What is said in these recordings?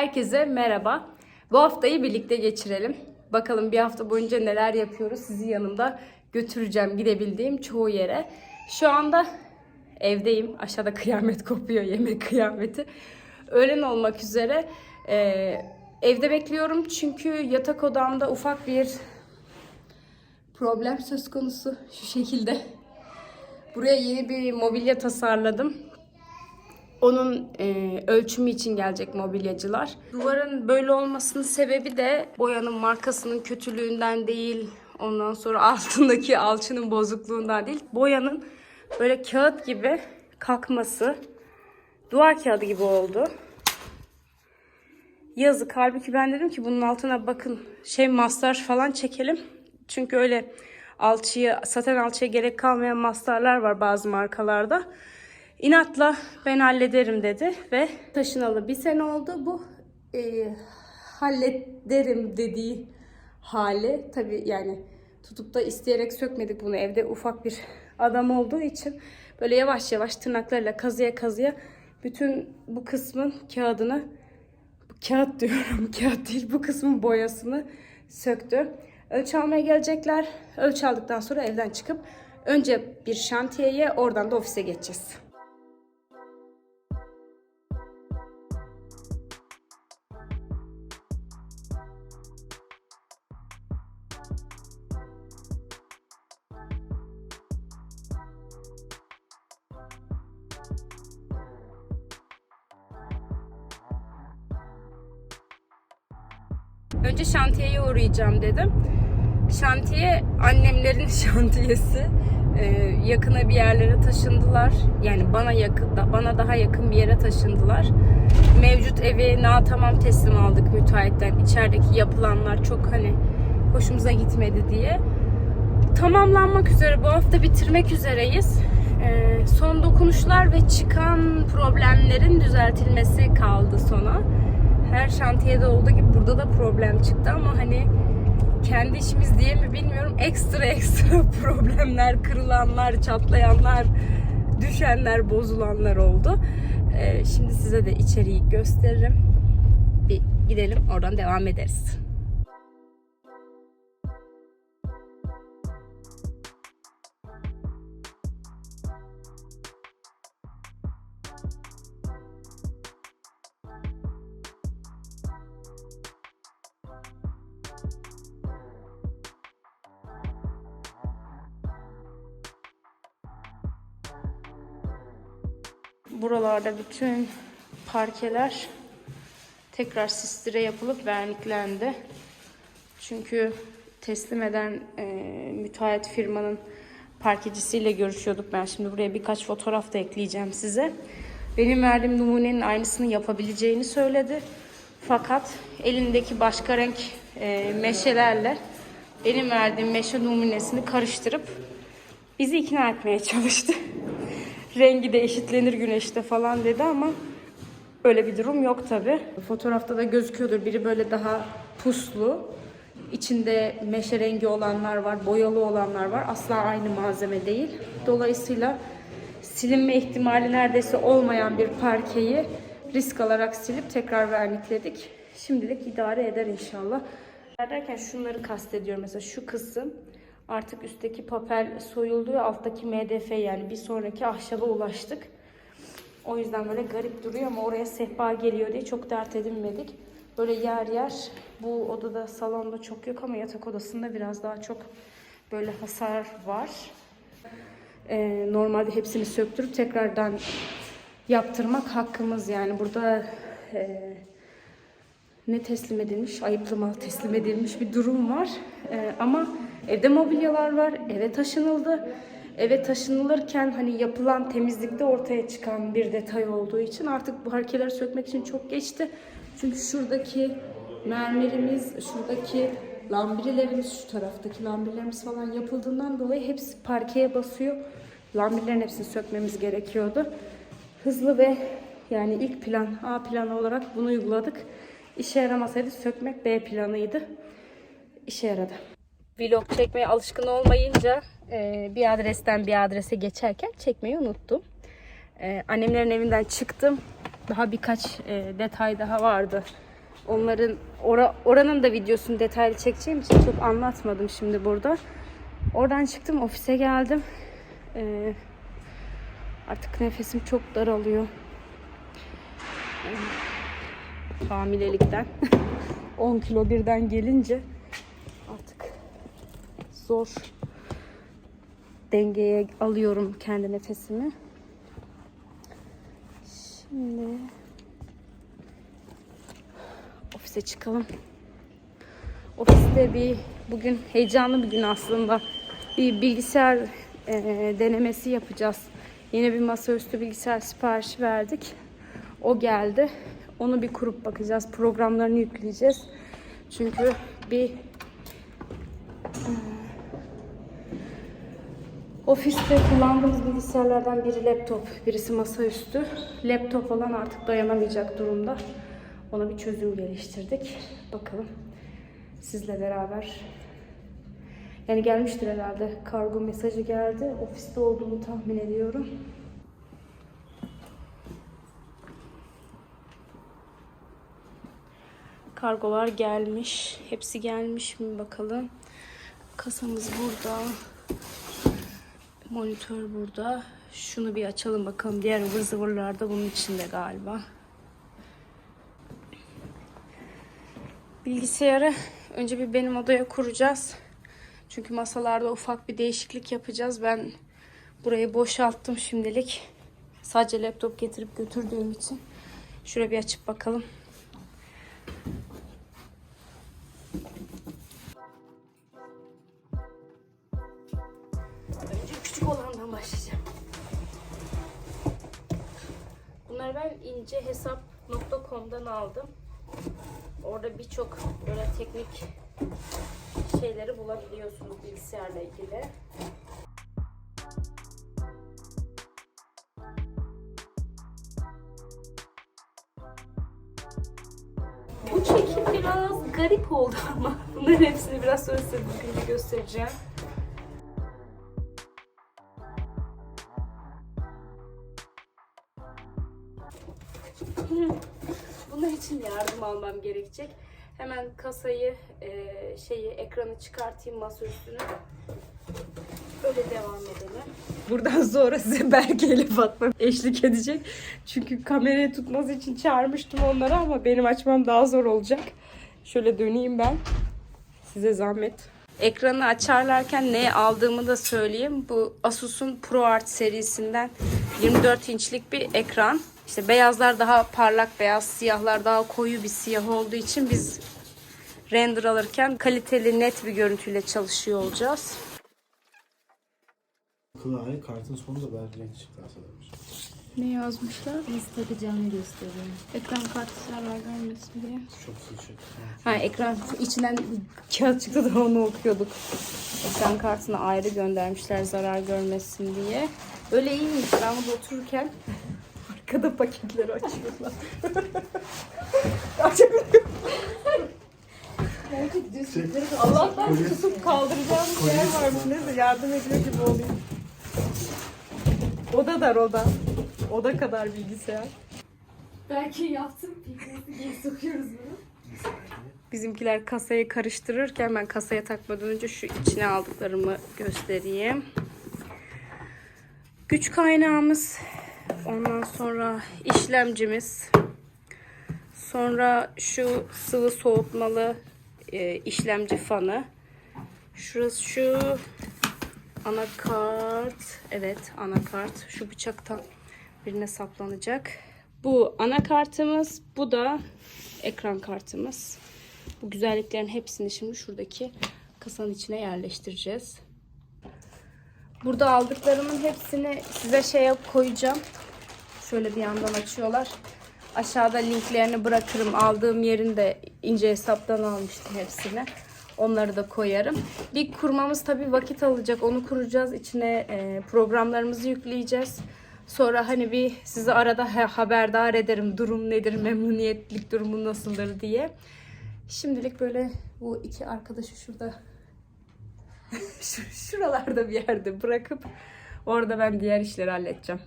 Herkese merhaba. Bu haftayı birlikte geçirelim. Bakalım bir hafta boyunca neler yapıyoruz. Sizi yanımda götüreceğim gidebildiğim çoğu yere. Şu anda evdeyim. Aşağıda kıyamet kopuyor, yemek kıyameti. Öğlen olmak üzere. Ee, evde bekliyorum çünkü yatak odamda ufak bir problem söz konusu. Şu şekilde. Buraya yeni bir mobilya tasarladım. Onun e, ölçümü için gelecek mobilyacılar. Duvarın böyle olmasının sebebi de boyanın markasının kötülüğünden değil. Ondan sonra altındaki alçının bozukluğundan değil. Boyanın böyle kağıt gibi kalkması. Duvar kağıdı gibi oldu. Yazık. Halbuki ben dedim ki bunun altına bakın şey mastar falan çekelim. Çünkü öyle alçıya, saten alçıya gerek kalmayan mastarlar var bazı markalarda. İnatla ben hallederim dedi ve taşınalı bir sene oldu. Bu e, hallederim dediği hali tabi yani tutup da isteyerek sökmedik bunu evde ufak bir adam olduğu için böyle yavaş yavaş tırnaklarıyla kazıya kazıya bütün bu kısmın kağıdını kağıt diyorum kağıt değil bu kısmın boyasını söktü. Ölçü almaya gelecekler. Ölçü aldıktan sonra evden çıkıp önce bir şantiyeye oradan da ofise geçeceğiz. Önce şantiyeye uğrayacağım dedim. Şantiye annemlerin şantiyesi. Ee, yakına bir yerlere taşındılar. Yani bana yakın, bana daha yakın bir yere taşındılar. Mevcut evi na tamam teslim aldık müteahhitten. İçerideki yapılanlar çok hani hoşumuza gitmedi diye. Tamamlanmak üzere bu hafta bitirmek üzereyiz. Ee, son dokunuşlar ve çıkan problemlerin düzeltilmesi kaldı sona her şantiyede olduğu gibi burada da problem çıktı ama hani kendi işimiz diye mi bilmiyorum ekstra ekstra problemler, kırılanlar, çatlayanlar, düşenler, bozulanlar oldu. Ee, şimdi size de içeriği gösteririm. Bir gidelim oradan devam ederiz. Buralarda bütün parkeler tekrar sistire yapılıp verniklendi. Çünkü teslim eden e, müteahhit firmanın parkecisiyle görüşüyorduk. Ben şimdi buraya birkaç fotoğraf da ekleyeceğim size. Benim verdiğim numunenin aynısını yapabileceğini söyledi. Fakat elindeki başka renk e, meşelerle benim verdiğim meşe numunesini karıştırıp bizi ikna etmeye çalıştı. Rengi de eşitlenir güneşte falan dedi ama öyle bir durum yok tabi. Fotoğrafta da gözüküyordur. Biri böyle daha puslu. İçinde meşe rengi olanlar var, boyalı olanlar var. Asla aynı malzeme değil. Dolayısıyla silinme ihtimali neredeyse olmayan bir parkeyi risk alarak silip tekrar vernikledik. Şimdilik idare eder inşallah. Derken şunları kastediyorum. Mesela şu kısım artık üstteki papel soyuldu ve alttaki MDF yani bir sonraki ahşaba ulaştık. O yüzden böyle garip duruyor ama oraya sehpa geliyor diye çok dert edinmedik. Böyle yer yer bu odada salonda çok yok ama yatak odasında biraz daha çok böyle hasar var. Ee, normalde hepsini söktürüp tekrardan yaptırmak hakkımız yani burada e, ne teslim edilmiş, ayıplı mal teslim edilmiş bir durum var. Ee, ama evde mobilyalar var, eve taşınıldı. Eve taşınılırken hani yapılan temizlikte ortaya çıkan bir detay olduğu için artık bu parkeleri sökmek için çok geçti. Çünkü şuradaki mermerimiz, şuradaki lambrilerimiz, şu taraftaki lambrilerimiz falan yapıldığından dolayı hepsi parkeye basıyor. Lambrilerin hepsini sökmemiz gerekiyordu. Hızlı ve yani ilk plan, A planı olarak bunu uyguladık. İşe yaramasaydı sökmek B planıydı. İşe yaradı. Vlog çekmeye alışkın olmayınca e, bir adresten bir adrese geçerken çekmeyi unuttum. E, annemlerin evinden çıktım. Daha birkaç e, detay daha vardı Onların ora- oranın da videosunu detaylı çekeceğim için çok anlatmadım şimdi burada. Oradan çıktım ofise geldim. Artık nefesim çok daralıyor. Hamilelikten 10 kilo birden gelince zor dengeye alıyorum kendi nefesimi. Şimdi ofise çıkalım. Ofiste bir bugün heyecanlı bir gün aslında. Bir bilgisayar e, denemesi yapacağız. Yeni bir masaüstü bilgisayar siparişi verdik. O geldi. Onu bir kurup bakacağız. Programlarını yükleyeceğiz. Çünkü bir Ofiste kullandığımız bilgisayarlardan biri laptop, birisi masaüstü. Laptop olan artık dayanamayacak durumda. Ona bir çözüm geliştirdik. Bakalım sizle beraber. Yani gelmiştir herhalde. Kargo mesajı geldi. Ofiste olduğumu tahmin ediyorum. Kargolar gelmiş. Hepsi gelmiş mi bakalım. Kasamız burada. Monitör burada. Şunu bir açalım bakalım. Diğer ıvır zıvırlar da bunun içinde galiba. Bilgisayarı önce bir benim odaya kuracağız. Çünkü masalarda ufak bir değişiklik yapacağız. Ben burayı boşalttım şimdilik. Sadece laptop getirip götürdüğüm için. Şuraya bir açıp bakalım. Bunları ben incehesap.com'dan aldım. Orada birçok böyle teknik şeyleri bulabiliyorsunuz bilgisayarla ilgili. Bu çekim biraz garip oldu ama bunların hepsini biraz sonra size göstereceğim. Bunlar için yardım almam gerekecek. Hemen kasayı, e, şeyi, ekranı çıkartayım masa üstüne. Öyle devam edelim. Buradan sonra size Berke ile Fatma eşlik edecek. Çünkü kamerayı tutması için çağırmıştım onları ama benim açmam daha zor olacak. Şöyle döneyim ben. Size zahmet. Ekranı açarlarken ne aldığımı da söyleyeyim. Bu Asus'un ProArt serisinden 24 inçlik bir ekran. İşte beyazlar daha parlak beyaz, siyahlar daha koyu bir siyah olduğu için biz render alırken kaliteli net bir görüntüyle çalışıyor olacağız. Klavye kartın sonu da belki renk çıktı. Ne yazmışlar? Nasıl takacağını gösteriyor. Ekran kartı zarar görmesin diye. Çok sıçık. Ha ekran içinden kağıt çıktı da onu okuyorduk. Ekran kartını ayrı göndermişler zarar görmesin diye. Öyle iyiymiş. Ben burada otururken arkada paketleri açıyorlar. Allah'tan tutup kaldıracağım bir şey varmış. Neyse yardım ediyor gibi olayım. Oda dar oda. Oda kadar bilgisayar. Belki yaptım pikniği diye sokuyoruz bunu. Bizimkiler kasayı karıştırırken ben kasaya takmadan önce şu içine aldıklarımı göstereyim. Güç kaynağımız, ondan sonra işlemcimiz, sonra şu sıvı soğutmalı e, işlemci fanı. Şurası şu anakart, evet anakart. Şu bıçaktan birine saplanacak. Bu anakartımız, bu da ekran kartımız. Bu güzelliklerin hepsini şimdi şuradaki kasanın içine yerleştireceğiz. Burada aldıklarımın hepsini size şeye koyacağım. Şöyle bir yandan açıyorlar. Aşağıda linklerini bırakırım. Aldığım yerin de ince hesaptan almıştım hepsini. Onları da koyarım. Bir kurmamız tabii vakit alacak. Onu kuracağız. İçine e, programlarımızı yükleyeceğiz. Sonra hani bir sizi arada ha- haberdar ederim. Durum nedir, memnuniyetlik durumu nasıldır diye. Şimdilik böyle bu iki arkadaşı şurada şu- şuralarda bir yerde bırakıp orada ben diğer işleri halledeceğim.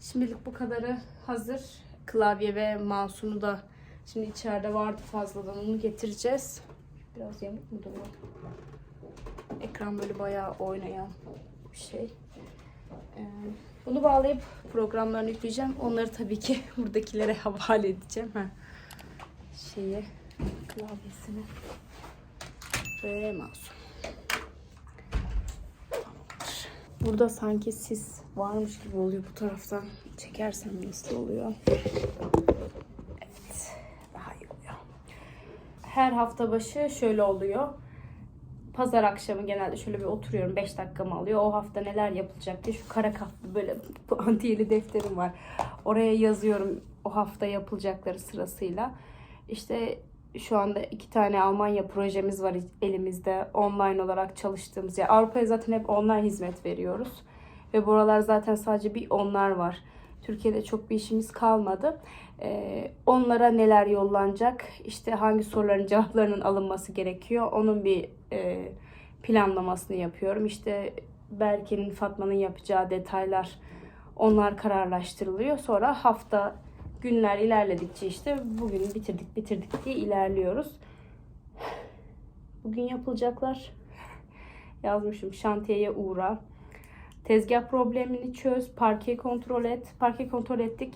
Şimdilik bu kadarı hazır. Klavye ve mouse'unu da şimdi içeride vardı fazladan onu getireceğiz. Biraz yamuk mu duruyor? Ekran böyle bayağı oynayan bir şey. Ee, bunu bağlayıp programlarını yükleyeceğim. Onları tabii ki buradakilere havale edeceğim. Ha. Şeyi, klavyesini ve. Tamamdır. Burada sanki sis varmış gibi oluyor bu taraftan. Çekersem nasıl oluyor? Evet, daha iyi oluyor. Her hafta başı şöyle oluyor. Pazar akşamı genelde şöyle bir oturuyorum. 5 dakikamı alıyor. O hafta neler yapılacak diye şu kara kalpli böyle antiyeli defterim var. Oraya yazıyorum o hafta yapılacakları sırasıyla. İşte şu anda iki tane Almanya projemiz var elimizde. Online olarak çalıştığımız. Yani Avrupa'ya zaten hep online hizmet veriyoruz. Ve buralar zaten sadece bir onlar var. Türkiye'de çok bir işimiz kalmadı. Ee, onlara neler yollanacak, işte hangi soruların cevaplarının alınması gerekiyor. Onun bir e, planlamasını yapıyorum. İşte Berke'nin, Fatma'nın yapacağı detaylar onlar kararlaştırılıyor. Sonra hafta günler ilerledikçe işte bugün bitirdik bitirdik diye ilerliyoruz. Bugün yapılacaklar yazmışım şantiyeye uğra. Tezgah problemini çöz, parke kontrol et. Parke kontrol ettik.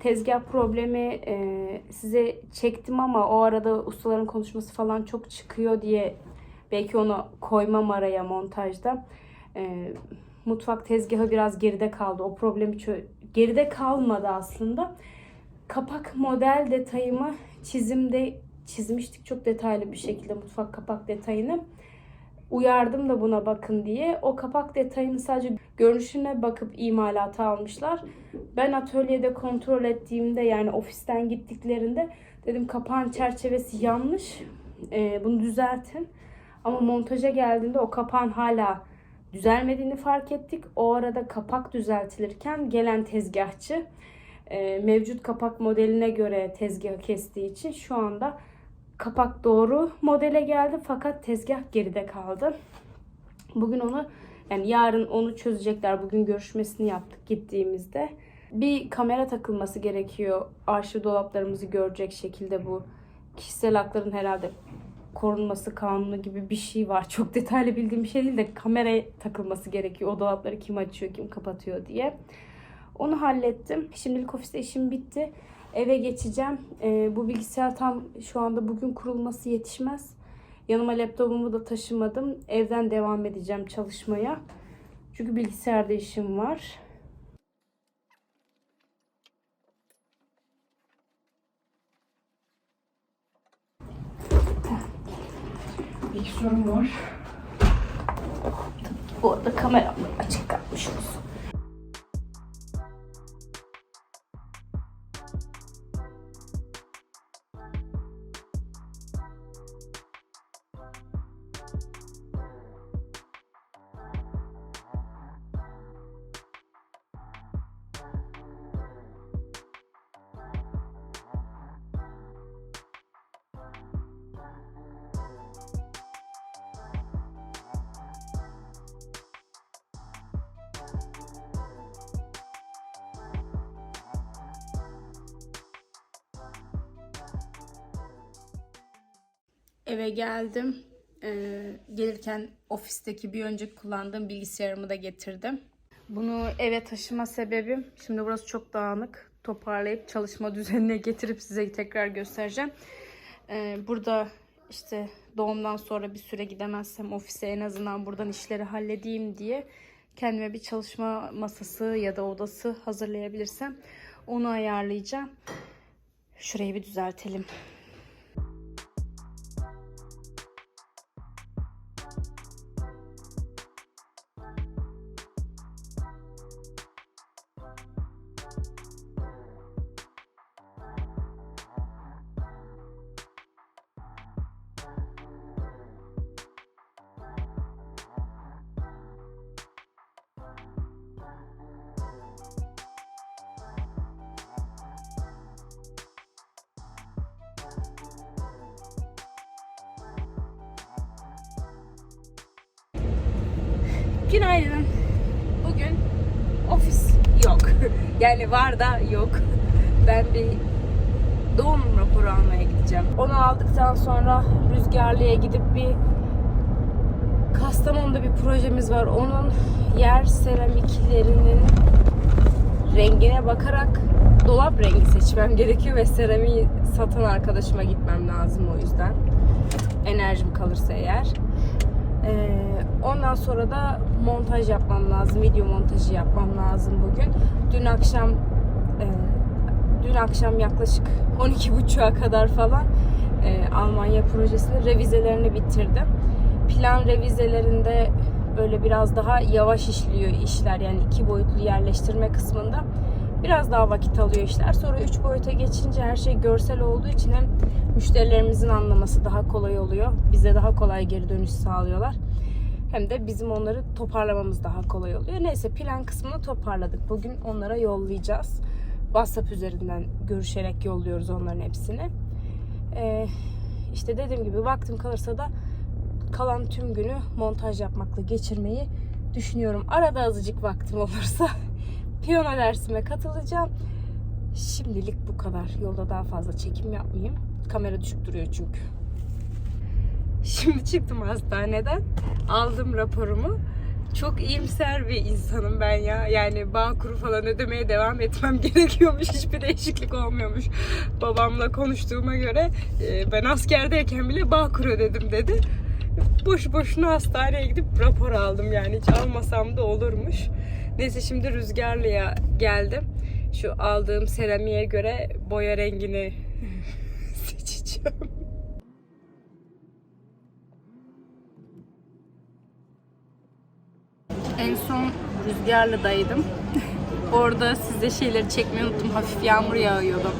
Tezgah problemi e, size çektim ama o arada ustaların konuşması falan çok çıkıyor diye belki onu koymam araya montajda. E, mutfak tezgahı biraz geride kaldı. O problemi geride kalmadı aslında. Kapak model detayımı çizimde çizmiştik çok detaylı bir şekilde mutfak kapak detayını uyardım da buna bakın diye. O kapak detayını sadece görünüşüne bakıp imalata almışlar. Ben atölyede kontrol ettiğimde yani ofisten gittiklerinde dedim kapağın çerçevesi yanlış. Ee, bunu düzeltin. Ama montaja geldiğinde o kapağın hala düzelmediğini fark ettik. O arada kapak düzeltilirken gelen tezgahçı e, mevcut kapak modeline göre tezgahı kestiği için şu anda kapak doğru modele geldi fakat tezgah geride kaldı. Bugün onu yani yarın onu çözecekler. Bugün görüşmesini yaptık gittiğimizde. Bir kamera takılması gerekiyor. Arşiv dolaplarımızı görecek şekilde bu kişisel hakların herhalde korunması kanunu gibi bir şey var. Çok detaylı bildiğim bir şey değil de kamera takılması gerekiyor. O dolapları kim açıyor, kim kapatıyor diye. Onu hallettim. Şimdilik ofiste işim bitti. Eve geçeceğim. Ee, bu bilgisayar tam şu anda bugün kurulması yetişmez. Yanıma laptopumu da taşımadım. Evden devam edeceğim çalışmaya. Çünkü bilgisayarda işim var. Bir sorun var. Bu arada kameram açık kalmış olsun. Eve geldim. Ee, gelirken ofisteki bir önceki kullandığım bilgisayarımı da getirdim. Bunu eve taşıma sebebim, şimdi burası çok dağınık. Toparlayıp çalışma düzenine getirip size tekrar göstereceğim. Ee, burada işte doğumdan sonra bir süre gidemezsem ofise en azından buradan işleri halledeyim diye kendime bir çalışma masası ya da odası hazırlayabilirsem onu ayarlayacağım. Şurayı bir düzeltelim. Günaydın. Bugün ofis yok. yani var da yok. Ben bir doğum raporu almaya gideceğim. Onu aldıktan sonra Rüzgarlı'ya gidip bir Kastamonu'da bir projemiz var. Onun yer seramiklerinin rengine bakarak dolap rengi seçmem gerekiyor ve seramiği satan arkadaşıma gitmem lazım o yüzden. Enerjim kalırsa eğer. Ee, ondan sonra da montaj yapmam lazım. Video montajı yapmam lazım bugün. Dün akşam e, dün akşam yaklaşık 12.30'a kadar falan e, Almanya projesinin revizelerini bitirdim. Plan revizelerinde böyle biraz daha yavaş işliyor işler yani iki boyutlu yerleştirme kısmında biraz daha vakit alıyor işler. Sonra üç boyuta geçince her şey görsel olduğu için hem müşterilerimizin anlaması daha kolay oluyor. Bize daha kolay geri dönüş sağlıyorlar. Hem de bizim onları toparlamamız daha kolay oluyor. Neyse plan kısmını toparladık. Bugün onlara yollayacağız. WhatsApp üzerinden görüşerek yolluyoruz onların hepsini. Ee, işte dediğim gibi vaktim kalırsa da kalan tüm günü montaj yapmakla geçirmeyi düşünüyorum. Arada azıcık vaktim olursa piyano dersime katılacağım. Şimdilik bu kadar. Yolda daha fazla çekim yapmayayım. Kamera düşük duruyor çünkü. Şimdi çıktım hastaneden. Aldım raporumu. Çok iyimser bir insanım ben ya. Yani bağ kuru falan ödemeye devam etmem gerekiyormuş. Hiçbir değişiklik olmuyormuş. Babamla konuştuğuma göre e, ben askerdeyken bile bağ kuru ödedim dedi. Boş boşuna hastaneye gidip rapor aldım yani. Hiç almasam da olurmuş. Neyse şimdi Rüzgarlı'ya geldim. Şu aldığım seramiğe göre boya rengini seçeceğim. En son Rüzgarlı'daydım. Orada size şeyleri çekmeyi unuttum. Hafif yağmur yağıyordu.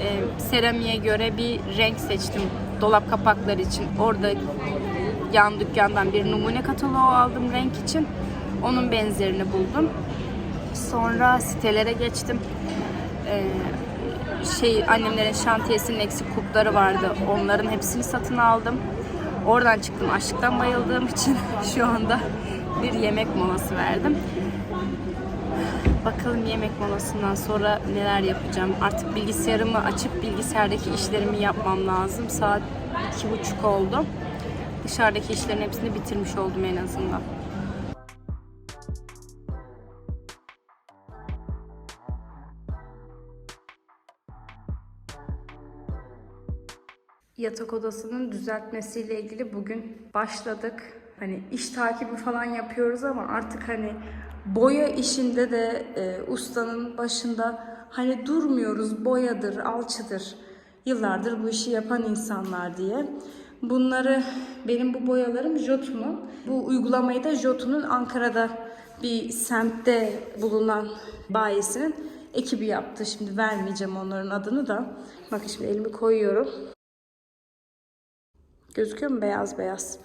Ee, seramiğe göre bir renk seçtim dolap kapakları için. Orada yan dükkandan bir numune kataloğu aldım renk için. Onun benzerini buldum. Sonra sitelere geçtim. Ee, şey annemlerin şantiyesinin eksik kupları vardı. Onların hepsini satın aldım. Oradan çıktım. Açlıktan bayıldığım için şu anda bir yemek molası verdim. Bakalım yemek molasından sonra neler yapacağım. Artık bilgisayarımı açıp bilgisayardaki işlerimi yapmam lazım. Saat iki buçuk oldu. Dışarıdaki işlerin hepsini bitirmiş oldum en azından. Yatak odasının düzeltmesiyle ilgili bugün başladık. Hani iş takibi falan yapıyoruz ama artık hani boya işinde de e, ustanın başında hani durmuyoruz. Boyadır, alçıdır. Yıllardır bu işi yapan insanlar diye. Bunları benim bu boyalarım Jotun'un. Bu uygulamayı da Jotun'un Ankara'da bir semtte bulunan bayisinin ekibi yaptı. Şimdi vermeyeceğim onların adını da. Bakın şimdi elimi koyuyorum. Gözüküyor mu beyaz beyaz?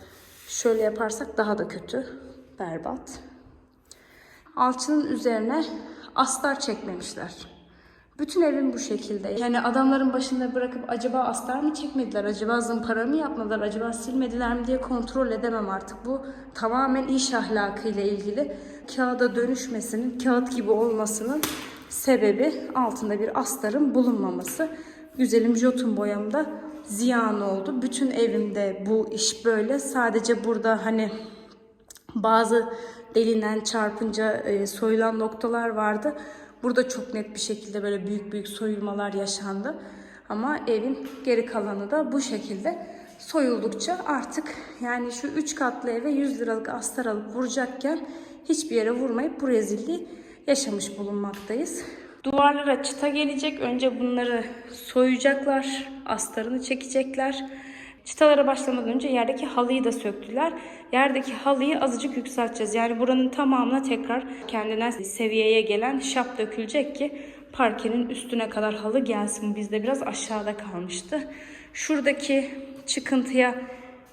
Şöyle yaparsak daha da kötü. Berbat. Alçının üzerine astar çekmemişler. Bütün evim bu şekilde. Yani adamların başında bırakıp acaba astar mı çekmediler, acaba zımpara mı yapmadılar, acaba silmediler mi diye kontrol edemem artık. Bu tamamen iş ahlakıyla ilgili. Kağıda dönüşmesinin, kağıt gibi olmasının sebebi altında bir astarın bulunmaması. Güzelim jotun boyamda ziyan oldu. Bütün evimde bu iş böyle. Sadece burada hani bazı delinen çarpınca e, soyulan noktalar vardı. Burada çok net bir şekilde böyle büyük büyük soyulmalar yaşandı. Ama evin geri kalanı da bu şekilde soyuldukça artık yani şu 3 katlı eve 100 liralık astar alıp vuracakken hiçbir yere vurmayıp bu rezilliği yaşamış bulunmaktayız. Duvarlara çıta gelecek. Önce bunları soyacaklar. Astarını çekecekler. Çıtalara başlamadan önce yerdeki halıyı da söktüler. Yerdeki halıyı azıcık yükselteceğiz. Yani buranın tamamına tekrar kendine seviyeye gelen şap dökülecek ki parkenin üstüne kadar halı gelsin. Bizde biraz aşağıda kalmıştı. Şuradaki çıkıntıya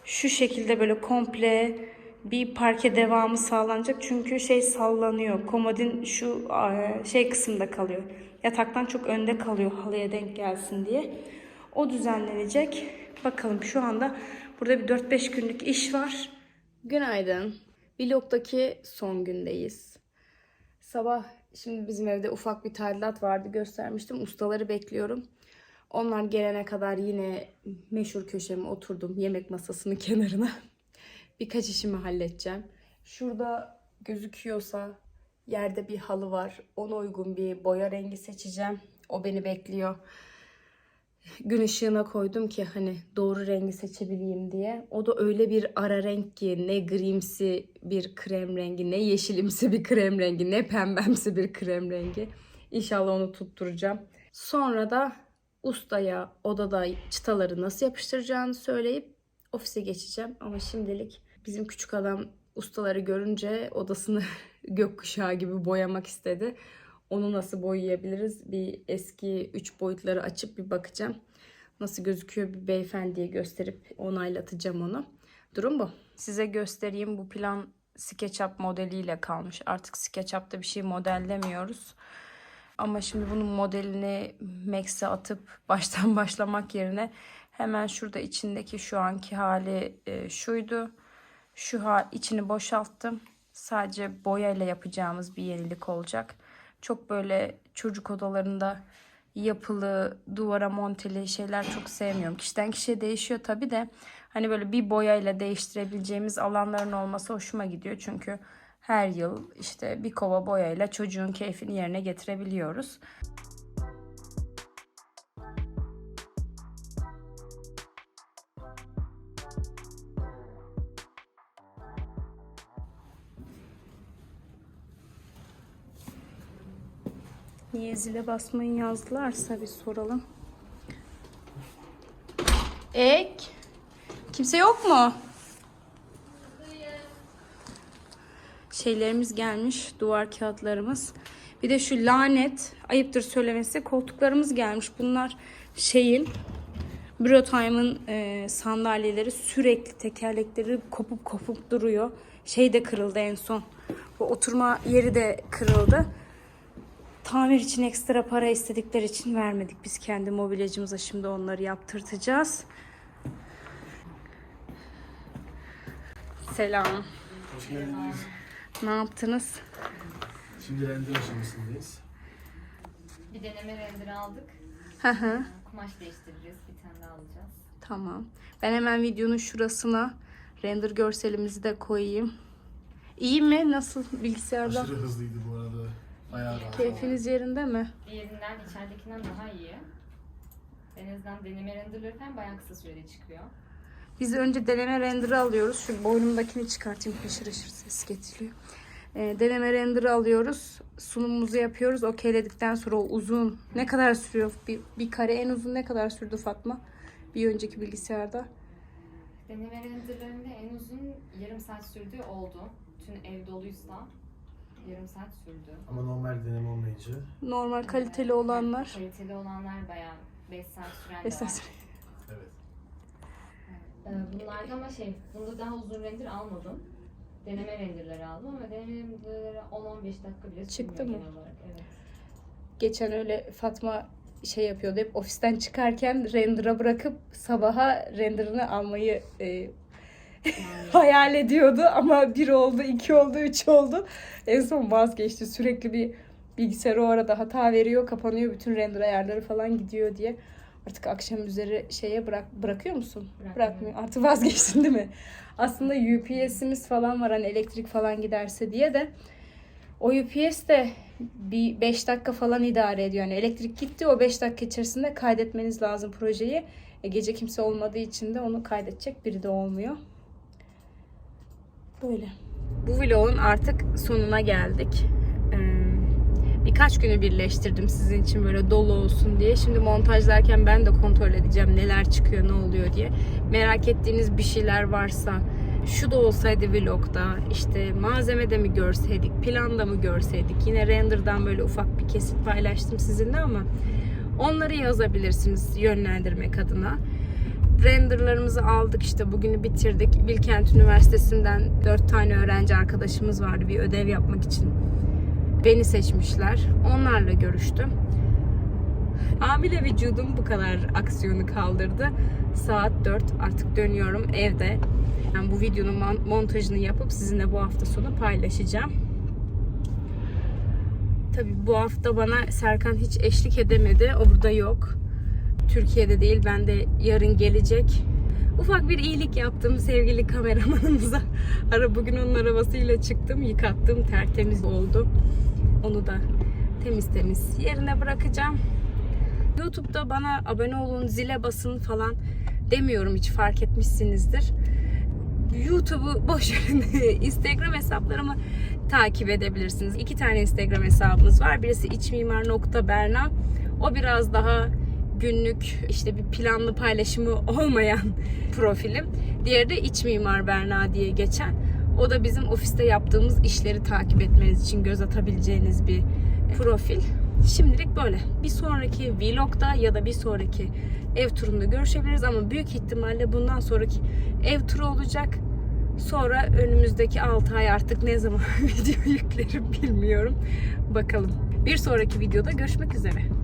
şu şekilde böyle komple bir parke devamı sağlanacak. Çünkü şey sallanıyor. Komodin şu e, şey kısımda kalıyor. Yataktan çok önde kalıyor halıya denk gelsin diye. O düzenlenecek. Bakalım şu anda burada bir 4-5 günlük iş var. Günaydın. Vlog'daki son gündeyiz. Sabah Şimdi bizim evde ufak bir tadilat vardı göstermiştim. Ustaları bekliyorum. Onlar gelene kadar yine meşhur köşeme oturdum yemek masasının kenarına. Birkaç işimi halledeceğim. Şurada gözüküyorsa yerde bir halı var. Ona uygun bir boya rengi seçeceğim. O beni bekliyor. Gün ışığına koydum ki hani doğru rengi seçebileyim diye. O da öyle bir ara renk ki ne grimsi bir krem rengi, ne yeşilimsi bir krem rengi, ne pembemsi bir krem rengi. İnşallah onu tutturacağım. Sonra da ustaya odada çıtaları nasıl yapıştıracağını söyleyip ofise geçeceğim. Ama şimdilik bizim küçük adam ustaları görünce odasını gökkuşağı gibi boyamak istedi. Onu nasıl boyayabiliriz? Bir eski üç boyutları açıp bir bakacağım. Nasıl gözüküyor bir beyefendiye gösterip onaylatacağım onu. Durum bu. Size göstereyim bu plan SketchUp modeliyle kalmış. Artık SketchUp'ta bir şey modellemiyoruz. Ama şimdi bunun modelini Max'e atıp baştan başlamak yerine hemen şurada içindeki şu anki hali e, şuydu. Şu hal içini boşalttım. Sadece boyayla yapacağımız bir yenilik olacak. Çok böyle çocuk odalarında yapılı, duvara monteli şeyler çok sevmiyorum. Kişiden kişiye değişiyor tabii de hani böyle bir boyayla değiştirebileceğimiz alanların olması hoşuma gidiyor. Çünkü her yıl işte bir kova boyayla çocuğun keyfini yerine getirebiliyoruz. Niye zile basmayın yazdılarsa bir soralım. Ek. Kimse yok mu? Şeylerimiz gelmiş. Duvar kağıtlarımız. Bir de şu lanet. Ayıptır söylemesi. Koltuklarımız gelmiş. Bunlar şeyin Brotime'ın e, sandalyeleri sürekli tekerlekleri kopup kopup duruyor. Şey de kırıldı en son. Bu oturma yeri de kırıldı. Tamir için ekstra para istedikleri için vermedik. Biz kendi mobilyacımıza şimdi onları yaptırtacağız. Selam. Hoş geldiniz. Ne yaptınız? Şimdi render aşamasındayız. Bir deneme render aldık. Hı hı. Kumaş değiştireceğiz. Bir tane daha alacağız. Tamam. Ben hemen videonun şurasına render görselimizi de koyayım. İyi mi? Nasıl bilgisayarda? Aşırı hızlıydı bu arada. Bayağı rahat. Keyfiniz yerinde mi? Diğerinden içeridekinden daha iyi. En azından deneme renderları falan bayağı kısa sürede çıkıyor. Biz önce deneme render'ı alıyoruz. Şu boynumdakini çıkartayım. Haşır haşır ses getiriyor. Ee, deneme render'ı alıyoruz. Sunumumuzu yapıyoruz. Okeyledikten sonra o uzun ne kadar sürüyor? Bir, bir kare en uzun ne kadar sürdü Fatma? Bir önceki bilgisayarda. Deneme renderlarında en uzun yarım saat sürdüğü oldu. Bütün ev doluysa yarım saat sürdü. Ama normal deneme olmayınca. Normal kaliteli olanlar. Kaliteli olanlar bayağı 5 saat süren de Beş saat var. sürüyor. Evet. Ee, Bunlarda ama şey, bunda daha uzun render almadım. Deneme renderları aldım ama deneme renderları 10-15 dakika bile Çıktı sürmüyor mı? genel olarak. Evet. Geçen öyle Fatma şey yapıyordu. Hep ofisten çıkarken render'a bırakıp sabaha render'ını almayı e, hayal ediyordu ama bir oldu, iki oldu, üç oldu. En son vazgeçti. Sürekli bir bilgisayar o arada hata veriyor, kapanıyor. Bütün render ayarları falan gidiyor diye. Artık akşam üzeri şeye bırak bırakıyor musun? Bırakmıyor. Artık vazgeçtin değil mi? Aslında UPS'imiz falan var hani elektrik falan giderse diye de o UPS de bir 5 dakika falan idare ediyor. Yani elektrik gitti o 5 dakika içerisinde kaydetmeniz lazım projeyi. E, gece kimse olmadığı için de onu kaydedecek biri de olmuyor. Böyle. Bu vlogun artık sonuna geldik. Ee, birkaç günü birleştirdim sizin için böyle dolu olsun diye. Şimdi montajlarken ben de kontrol edeceğim neler çıkıyor, ne oluyor diye. Merak ettiğiniz bir şeyler varsa şu da olsaydı vlogda işte malzemede mi görseydik, planda mı görseydik. Yine render'dan böyle ufak bir kesit paylaştım sizinle ama onları yazabilirsiniz yönlendirmek adına renderlarımızı aldık işte bugünü bitirdik. Bilkent Üniversitesi'nden dört tane öğrenci arkadaşımız vardı bir ödev yapmak için. Beni seçmişler. Onlarla görüştüm. Hamile vücudum bu kadar aksiyonu kaldırdı. Saat 4 artık dönüyorum evde. Yani bu videonun mon- montajını yapıp sizinle bu hafta sonu paylaşacağım. Tabii bu hafta bana Serkan hiç eşlik edemedi. O burada yok. Türkiye'de değil. Ben de yarın gelecek. Ufak bir iyilik yaptım sevgili kameramanımıza. Ara bugün onun arabasıyla çıktım. Yıkattım. Tertemiz oldu. Onu da temiz temiz yerine bırakacağım. YouTube'da bana abone olun, zile basın falan demiyorum hiç fark etmişsinizdir. YouTube'u boş verin. Instagram hesaplarımı takip edebilirsiniz. İki tane Instagram hesabımız var. Birisi içmimar.berna. O biraz daha günlük işte bir planlı paylaşımı olmayan profilim. Diğeri de iç mimar Berna diye geçen. O da bizim ofiste yaptığımız işleri takip etmeniz için göz atabileceğiniz bir profil. Şimdilik böyle. Bir sonraki vlogda ya da bir sonraki ev turunda görüşebiliriz ama büyük ihtimalle bundan sonraki ev turu olacak. Sonra önümüzdeki 6 ay artık ne zaman video yüklerim bilmiyorum. Bakalım. Bir sonraki videoda görüşmek üzere.